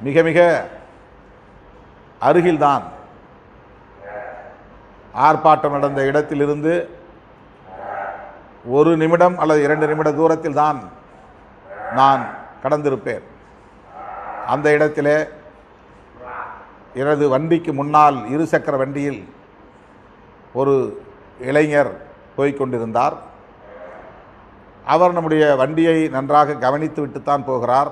மிக மிக அருகில்தான் ஆர்ப்பாட்டம் நடந்த இடத்திலிருந்து ஒரு நிமிடம் அல்லது இரண்டு நிமிட தூரத்தில் தான் நான் கடந்திருப்பேன். அந்த இடத்திலே எனது வண்டிக்கு முன்னால் இருசக்கர வண்டியில் ஒரு இளைஞர் போய்கொண்டிருந்தார் அவர் நம்முடைய வண்டியை நன்றாக கவனித்து விட்டுத்தான் போகிறார்.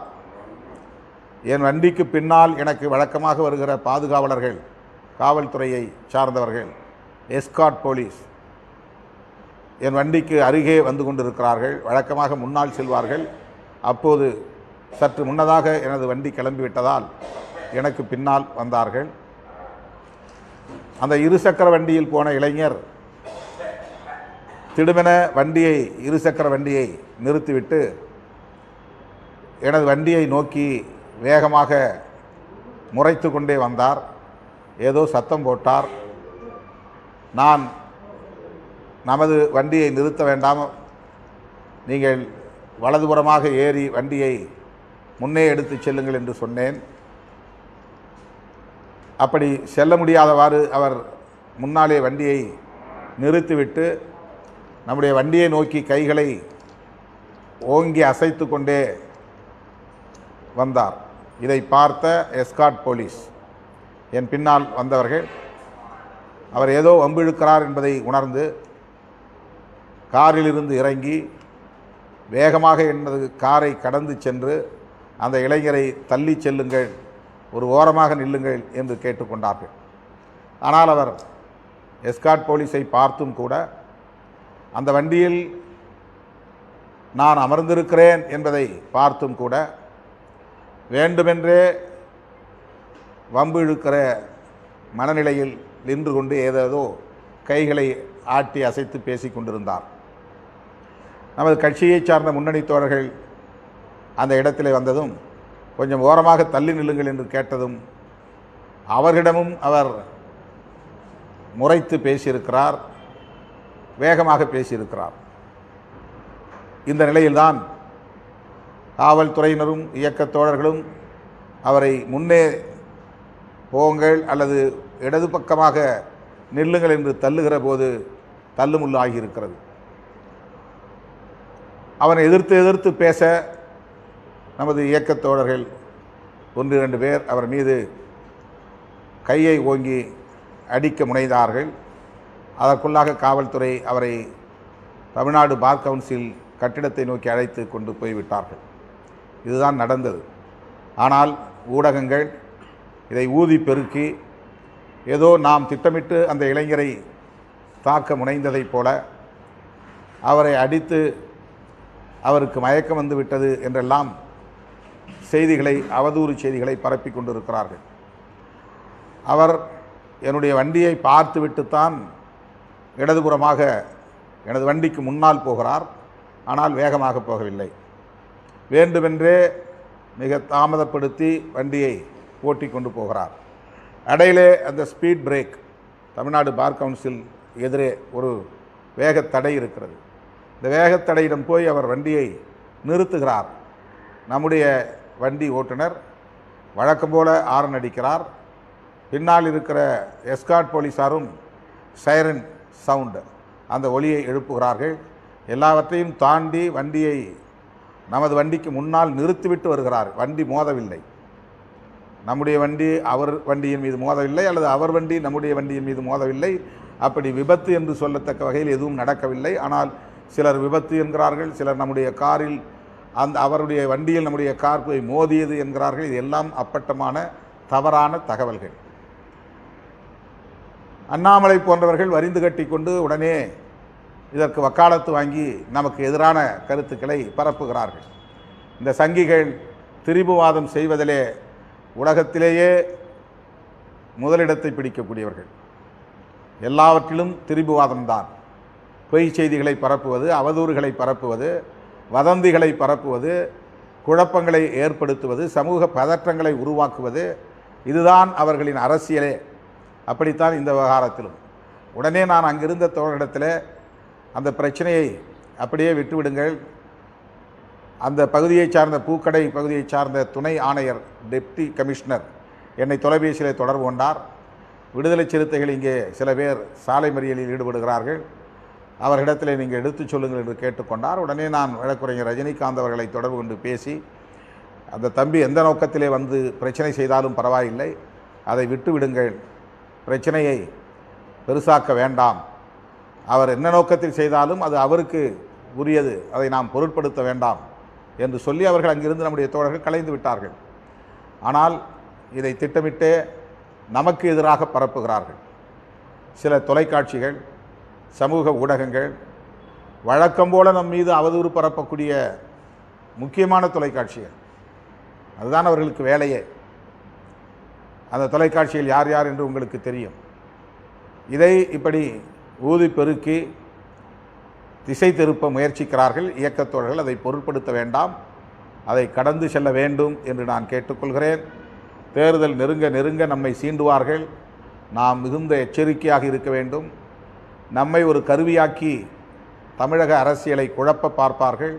என் வண்டிக்கு பின்னால் எனக்கு வழக்கமாக வருகிற பாதுகாவலர்கள் காவல்துறையை சார்ந்தவர்கள் எஸ்காட் போலீஸ் என் வண்டிக்கு அருகே வந்து கொண்டிருக்கிறார்கள் வழக்கமாக முன்னால் செல்வார்கள். அப்போது சற்று முன்னதாக எனது வண்டி கிளம்பிவிட்டதால் எனக்கு பின்னால் வந்தார்கள். அந்த இருசக்கர வண்டியில் போன இளைஞர் திடுமென வண்டியை இருசக்கர வண்டியை நிறுத்திவிட்டு எனது வண்டியை நோக்கி வேகமாக முறைத்து கொண்டே வந்தார். ஏதோ சத்தம் போட்டார். நான் நமது வண்டியை நிறுத்த வேண்டாம். நீங்கள் வலதுபுறமாக ஏறி வண்டியை முன்னே எடுத்துச் செல்லுங்கள் என்று சொன்னேன். அப்படி செல்ல முடியாதவாறு அவர் முன்னாலே வண்டியை நிறுத்திவிட்டு நம்முடைய வண்டியை நோக்கி கைகளை ஓங்கி அசைத்து கொண்டே வந்தார். இதை பார்த்த எஸ்காட் போலீஸ் என் பின்னால் வந்தவர்கள் அவர் ஏதோ வம்பிழுக்கிறார் என்பதை உணர்ந்து காரிலிருந்து இறங்கி வேகமாக என்பது காரை கடந்து சென்று அந்த இளைஞரை தள்ளி செல்லுங்கள் ஒரு ஓரமாக நில்லுங்கள் என்று கேட்டுக்கொண்டார்கள். ஆனால் அவர் எஸ்காட் போலீஸை பார்த்தும் கூட அந்த வண்டியில் நான் அமர்ந்திருக்கிறேன் என்பதை பார்த்தும் கூட வேண்டுமென்றே வம்பு இழுக்கிற மனநிலையில் நின்று கொண்டு ஏதேதோ கைகளை ஆட்டி அசைத்து பேசிக் கொண்டிருந்தார். நமது கட்சியைச் சார்ந்த முன்னணி தோழர்கள் அந்த இடத்திலே வந்ததும் கொஞ்சம் ஓரமாக தள்ளி நில்லுங்கள் என்று கேட்டதும் அவர்களிடமும் அவர் முறைத்து பேசியிருக்கிறார் வேகமாக பேசியிருக்கிறார். இந்த நிலையில்தான் காவல்துறையினரும் இயக்கத் தோழர்களும் அவரை முன்னே போங்கள் அல்லது இடது பக்கமாக நில்லுங்கள் என்று தள்ளுகிற போது தள்ளுமுள்ளு ஆகியிருக்கிறது அவனை எதிர்த்து எதிர்த்து பேச நமது இயக்கத் தோழர்கள் ஒன்று இரண்டு பேர் அவர் மீது கையை ஓங்கி அடிக்க முனைந்தார்கள். அதற்குள்ளாக காவல்துறை அவரை தமிழ்நாடு பார் கவுன்சில் கட்டிடத்தை நோக்கி அழைத்து கொண்டு போய்விட்டார்கள். இதுதான் நடந்தது. ஆனால் ஊடகங்கள் இதை ஊதி பெருக்கி ஏதோ நாம் திட்டமிட்டு அந்த இளைஞரை தாக்க முனைந்ததைப் போல அவரை அடித்து அவருக்கு மயக்கம் வந்து விட்டது என்றெல்லாம் செய்திகளை அவதூறு செய்திகளை பரப்பி கொண்டிருக்கிறார்கள். அவர் என்னுடைய வண்டியை பார்த்துவிட்டுத்தான் இடதுபுறமாக எனது வண்டிக்கு முன்னால் போகிறார். ஆனால் வேகமாக போகவில்லை. வேண்டுமென்றே மிக தாமதப்படுத்தி வண்டியை ஓட்டி கொண்டு போகிறார். இடையிலே அந்த speed break Tamil Nadu bar council எதிரே ஒரு வேகத்தடை இருக்கிறது. இந்த வேகத்தடையிடம் போய் அவர் வண்டியை நிறுத்துகிறார். நம்முடைய வண்டி ஓட்டுநர் வழக்கம் போல ஆரன் அடிக்கிறார். பின்னால் இருக்கிற எஸ்காட் போலீஸாரும் சைரன் சவுண்டு அந்த ஒலியை எழுப்புகிறார்கள். எல்லாவற்றையும் தாண்டி வண்டியை நமது வண்டிக்கு முன்னால் நிறுத்திவிட்டு வருகிறார். வண்டி மோதவில்லை. நம்முடைய வண்டி அவர் வண்டியின் மீது மோதவில்லை அல்லது அவர் வண்டி நம்முடைய வண்டியின் மீது மோதவில்லை. அப்படி விபத்து என்று சொல்லத்தக்க வகையில் எதுவும் நடக்கவில்லை. ஆனால் சிலர் விபத்து என்கிறார்கள். சிலர் நம்முடைய காரில் அந்த அவருடைய வண்டியில் நம்முடைய கார் போய் மோதியது என்கிறார்கள். இது எல்லாம் அப்பட்டமான தவறான தகவல்கள். அண்ணாமலை போன்றவர்கள் வரிந்து கட்டி கொண்டு உடனே இதற்கு வக்காலத்து வாங்கி நமக்கு எதிரான கருத்துக்களை பரப்புகிறார்கள். இந்த சங்கிகள் திரிபுவாதம் செய்வதிலே உலகத்திலேயே முதலிடத்தை பிடிக்கக்கூடியவர்கள். எல்லாவற்றிலும் திரிபுவாதம்தான். பொய் செய்திகளை பரப்புவது அவதூறுகளை பரப்புவது வதந்திகளை பரப்புவது குழப்பங்களை ஏற்படுத்துவது சமூக பதற்றங்களை உருவாக்குவது இதுதான் அவர்களின் அரசியலே. அப்படித்தான் இந்த விவகாரத்திலும். உடனே நான் அங்கிருந்த தோழரிடத்தில் அந்த பிரச்சனையை அப்படியே விட்டுவிடுங்கள். அந்த பகுதியைச் சார்ந்த பூக்கடை பகுதியைச் சார்ந்த துணை ஆணையர் டெப்டி கமிஷனர் என்னை தொலைபேசியிலே தொடர்பு கொண்டார். விடுதலை சிறுத்தைகள் இங்கே சில பேர் சாலை மறியலில் ஈடுபடுகிறார்கள். அவர்களிடத்தில் நீங்கள் எடுத்துச் சொல்லுங்கள் என்று கேட்டுக்கொண்டார் உடனே நான் வழக்குரைஞர் ரஜினிகாந்த் அவர்களை தொடர்பு கொண்டு பேசி அந்த தம்பி எந்த நோக்கத்திலே வந்து பிரச்சனை செய்தாலும் பரவாயில்லை. அதை விட்டுவிடுங்கள். பிரச்சனையை பெருசாக்க வேண்டாம். அவர் என்ன நோக்கத்தில் செய்தாலும் அது அவருக்கு உரியது. அதை நாம் பொருட்படுத்த வேண்டாம் என்று சொல்லி அவர்கள் அங்கிருந்து நம்முடைய தோழர்கள் கலைந்து விட்டார்கள். ஆனால் இதை திட்டமிட்டே நமக்கு எதிராக பரப்புகிறார்கள். சில தொலைக்காட்சிகள் சமூக ஊடகங்கள் வழக்கம் போல நம் மீது அவதூறு பரப்பக்கூடிய முக்கியமான தொலைக்காட்சிகள். அதுதான் அவர்களுக்கு வேலையே. அந்த தொலைக்காட்சியில் யார் யார் என்று உங்களுக்கு தெரியும். இதை இப்படி ஊதி பெருக்கி திசை திருப்ப முயற்சிக்கிறார்கள் இயக்கத்தோழர்கள் அதை பொருட்படுத்த வேண்டாம் அதை கடந்து செல்ல வேண்டும் என்று நான் கேட்டுக்கொள்கிறேன். தேர்தல் நெருங்க நெருங்க நம்மை சீண்டுவார்கள். நாம் மிகுந்த எச்சரிக்கையாக இருக்க வேண்டும். நம்மை ஒரு கருவியாக்கி தமிழக அரசியலை குழப்ப பார்ப்பார்கள்.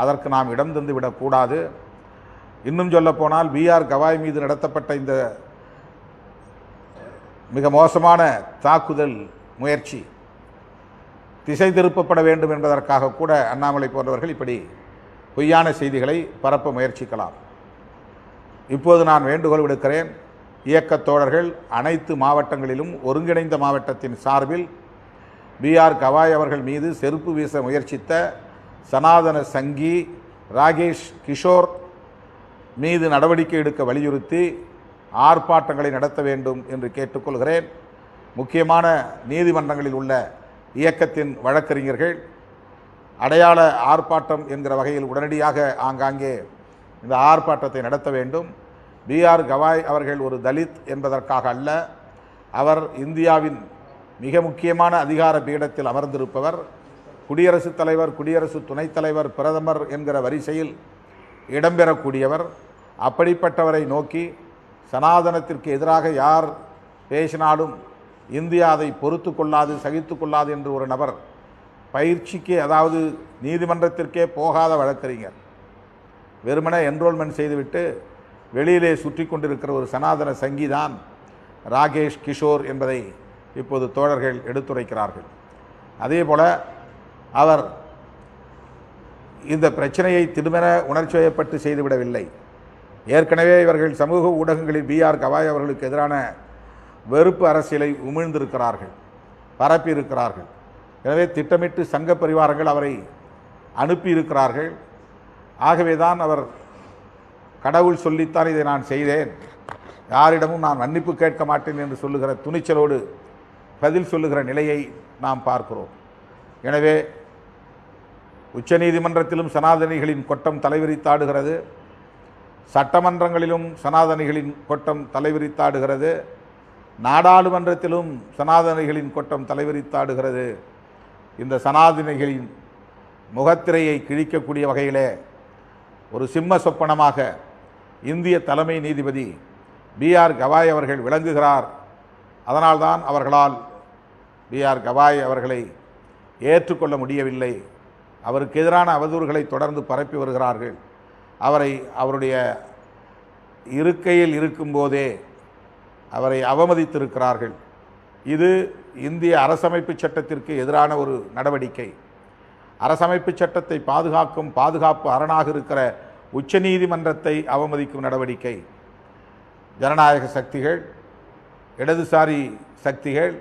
அதற்கு நாம் இடம் தந்து விடக்கூடாது இன்னும் சொல்லப்போனால் பிஆர் கவாய் மீது நடத்தப்பட்ட இந்த மிக மோசமான தாக்குதல் முயற்சி திசை திருப்பப்பட வேண்டும் என்பதற்காக கூட அண்ணாமலை போன்றவர்கள் இப்படி பொய்யான செய்திகளை பரப்ப முயற்சிக்கலாம். இப்போது நான் வேண்டுகோள் விடுக்கிறேன் இயக்கத் தோழர்கள் அனைத்து மாவட்டங்களிலும் ஒருங்கிணைந்த மாவட்டத்தின் சார்பில் பிஆர் கவாய் அவர்கள் மீது செருப்பு வீச முயற்சித்த சனாதன சங்கி ராகேஷ் கிஷோர் மீது நடவடிக்கை எடுக்க வலியுறுத்தி ஆர்ப்பாட்டங்களை நடத்த வேண்டும் என்று கேட்டுக்கொள்கிறேன். முக்கியமான நீதிமன்றங்களில் உள்ள இயக்கத்தின் வழக்கறிஞர்கள் அடையாள ஆர்ப்பாட்டம் என்கிற வகையில் உடனடியாக ஆங்காங்கே இந்த ஆர்ப்பாட்டத்தை நடத்த வேண்டும். பிஆர் கவாய் அவர்கள் ஒரு தலித் என்பதற்காக அல்ல அவர் இந்தியாவின் மிக முக்கியமான அதிகார பீடத்தில் அமர்ந்திருப்பவர். குடியரசுத் தலைவர் குடியரசு துணைத் தலைவர் பிரதமர் என்கிற வரிசையில் இடம்பெறக்கூடியவர். அப்படிப்பட்டவரை நோக்கி சனாதனத்திற்கு எதிராக யார் பேசினாலும் இந்தியா அதை பொறுத்து கொள்ளாது சகித்து கொள்ளாது என்று ஒரு நபர் பயிற்சிக்கு அதாவது நீதிமன்றத்திற்கே போகாத வழக்கறிஞர். வெறுமனே என்ரோல்மெண்ட் செய்துவிட்டு வெளியிலே சுற்றி கொண்டிருக்கிற ஒரு சனாதன சங்கிதான் ராகேஷ் கிஷோர் என்பதை இப்போது தோழர்கள் எடுத்துரைக்கிறார்கள். அதே போல் அவர் இந்த பிரச்சனையை திருமண உணர்ச்சிவயப்பட்டு செய்துவிடவில்லை. ஏற்கனவே இவர்கள் சமூக ஊடகங்களில் பிஆர் கவாய் அவர்களுக்கு எதிரான வெறுப்பு அரசியலை உமிழ்ந்திருக்கிறார்கள் பரப்பியிருக்கிறார்கள். எனவே திட்டமிட்டு சங்க பரிவாரங்கள் அவரை அனுப்பியிருக்கிறார்கள். ஆகவே தான் அவர் கடவுள் சொல்லித்தான் இதை நான் செய்தேன். யாரிடமும் நான் மன்னிப்பு கேட்க மாட்டேன் என்று சொல்லுகிற துணிச்சலோடு பதில் சொல்லுகிற நிலையை நாம் பார்க்கிறோம். எனவே உச்சநீதிமன்றத்திலும் சனாதனிகளின் கொட்டம் தலைவிரித்தாடுகிறது. சட்டமன்றங்களிலும் சனாதனிகளின் கொட்டம் தலைவிரித்தாடுகிறது. நாடாளுமன்றத்திலும் சனாதனிகளின் கொட்டம் தலைவிரித்தாடுகிறது இந்த சனாதனிகளின் முகத்திரையை கிழிக்கக்கூடிய வகையிலே ஒரு சிம்ம சொப்பனமாக இந்திய தலைமை நீதிபதி பிஆர் கவாய் அவர்கள் விளங்குகிறார். அதனால்தான் அவர்களால் பிஆர் கவாய் அவர்களை ஏற்றுக்கொள்ள முடியவில்லை. அவருக்கு எதிரான அவதூறுகளை தொடர்ந்து பரப்பி வருகிறார்கள். அவரை அவருடைய இருக்கையில் இருக்கும்போதே அவரை அவமதித்திருக்கிறார்கள். இது இந்திய அரசமைப்பு சட்டத்திற்கு எதிரான ஒரு நடவடிக்கை. அரசமைப்பு சட்டத்தை பாதுகாக்கும் பாதுகாப்பு அரணாக இருக்கிற உச்சநீதிமன்றத்தை அவமதிக்கும் நடவடிக்கை. ஜனநாயக சக்திகள் இடதுசாரி சக்திகள்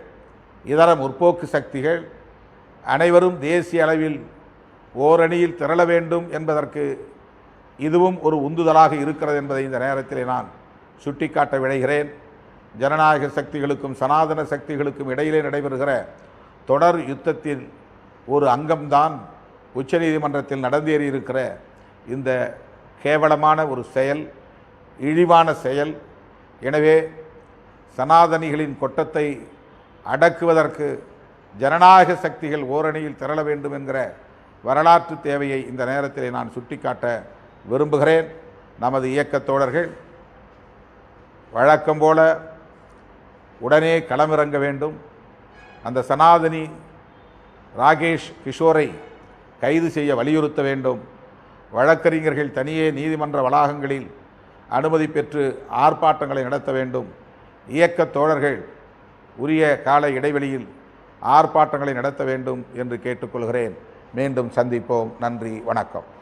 இதர முற்போக்கு சக்திகள் அனைவரும் தேசிய அளவில் ஓரணியில் திரள வேண்டும் என்பதற்கு இதுவும் ஒரு உந்துதலாக இருக்கிறது என்பதை இந்த நேரத்தில் நான் சுட்டிக்காட்ட விளைகிறேன் ஜனநாயக சக்திகளுக்கும் சனாதன சக்திகளுக்கும் இடையிலே நடைபெறுகிற தொடர் யுத்தத்தின் ஒரு அங்கம்தான் உச்சநீதிமன்றத்தில் நடந்தேறியிருக்கிற இந்த கேவலமான ஒரு செயல் இழிவான செயல். எனவே சனாதனிகளின் கொட்டத்தை அடக்குவதற்கு ஜனநாயக சக்திகள் ஓரணியில் திரள வேண்டும் என்கிற வரலாற்று தேவையை இந்த நேரத்தில் நான் சுட்டிக்காட்ட விரும்புகிறேன். நமது இயக்கத் தோழர்கள் வழக்கம் போல உடனே களமிறங்க வேண்டும். அந்த சனாதனி ராகேஷ் கிஷோரை கைது செய்ய வலியுறுத்த வேண்டும். வழக்கறிஞர்கள் தனியே நீதிமன்ற வளாகங்களில் அனுமதி பெற்று ஆர்ப்பாட்டங்களை நடத்த வேண்டும். இயக்க தோழர்கள் உரிய கால இடைவெளியில் ஆர்ப்பாட்டங்களை நடத்த வேண்டும் என்று கேட்டுக்கொள்கிறேன். மீண்டும் சந்திப்போம். நன்றி. வணக்கம்.